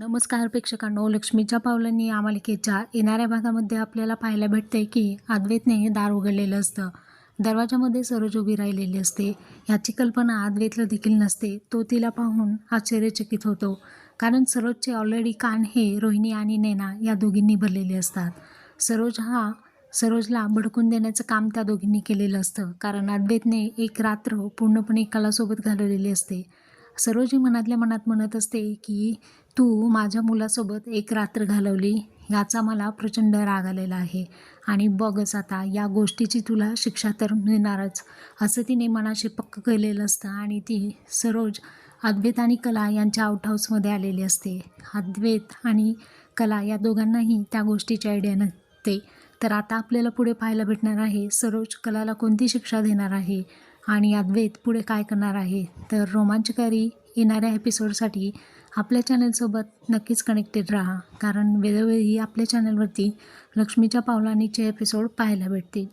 नमस्कार प्रेक्षकांनो लक्ष्मीच्या पावलांनी या मालिकेच्या येणाऱ्या भागामध्ये आपल्याला पाहायला भेटते की अद्वैतने दार उघडलेलं असतं. दरवाजामध्ये सरोज उभी राहिलेली असते. ह्याची कल्पना अद्वैतला देखील नसते. तो तिला पाहून आश्चर्यचकित होतो. कारण सरोजचे ऑलरेडी कान हे रोहिणी आणि नैना या दोघींनी भरलेले असतात. सरोज हा सरोजला भडकून देण्याचं काम त्या दोघींनी केलेलं असतं. कारण अद्वैतने एक रात्र पूर्णपणे कलासोबत घालवलेली असते. सरोजी मनातल्या मनात म्हणत असते की तू माझ्या मुलासोबत एक रात्र घालवली याचा मला प्रचंड राग आलेला आहे. आणि बघच आता या गोष्टीची तुला शिक्षा तर मिळणारच. असं तिने मनाशी पक्क केलेलं असतं आणि ती सरोज अद्वैत आणि कला यांच्या आउटहाऊसमध्ये आलेली असते. अद्वैत आणि कला या दोघांनाही त्या गोष्टीची आयडिया नसते. तर आता आपल्याला पुढे पाहायला भेटणार आहे सरोज कलाला कोणती शिक्षा देणार आहे? आणि अद्वैत पुढे काय करणार आहे? तर रोमांचकारी येणाऱ्या एपिसोडसाठी आपल्या चॅनलसोबत नक्कीच कनेक्टेड राहा. कारण वेळोवेळी आपल्या चॅनलवरती लक्ष्मीच्या पावलांनीचे एपिसोड पाहायला भेटतील.